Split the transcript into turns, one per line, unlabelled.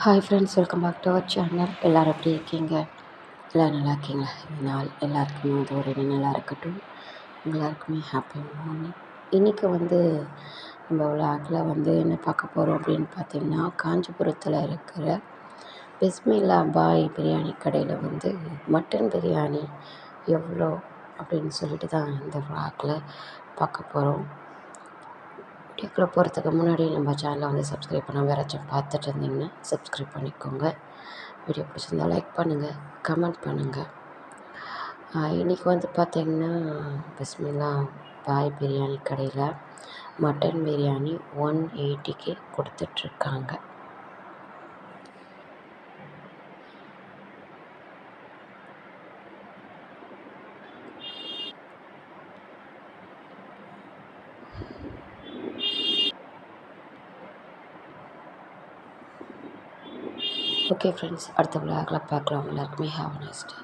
Hi friends welcome back to our channel எல்லோரும் எப்படி இருக்கீங்க? எல்லோரும் நல்லா இருக்கீங்களா? இந்த நாள் எல்லாருக்குமே வந்து ஒரு நல்லா இருக்கட்டும். எல்லாருக்குமே ஹாப்பி மார்னிங் இன்றைக்கி வந்து நம்ம விளாக்கில் வந்து என்ன பார்க்க போகிறோம் அப்படின்னு பார்த்தீங்கன்னா காஞ்சிபுரத்தில் இருக்கிற பிஸ்மில்லா பாய் பிரியாணி கடையில் வந்து மட்டன் பிரியாணி எவ்வளோ அப்படின்னு சொல்லிட்டு தான் இந்த விளாக்கில் பார்க்க போகிறோம் வீடியோக்குள்ளே போகிறதுக்கு முன்னாடி நம்ம சேனலை வந்து சப்ஸ்கிரைப் பண்ணாமல் யாராச்சும் பார்த்துட்டு இருந்தீங்கன்னா சப்ஸ்கிரைப் பண்ணிக்கோங்க. வீடியோ பிடிச்சிருந்தா லைக் பண்ணுங்கள் கமெண்ட் பண்ணுங்கள் இன்றைக்கி வந்து பார்த்திங்கன்னா பிஸ்மில்லா பாய் பிரியாணி கடையில் மட்டன் பிரியாணி ஒன் எயிட்டிக்கு கொடுத்துட்ருக்காங்க. ஓகே ஃப்ரெண்ட்ஸ் அடுத்த விழாக்கில் பார்க்கலாம். எல்லாருக்குமே ஹாவ் நைஸ் டே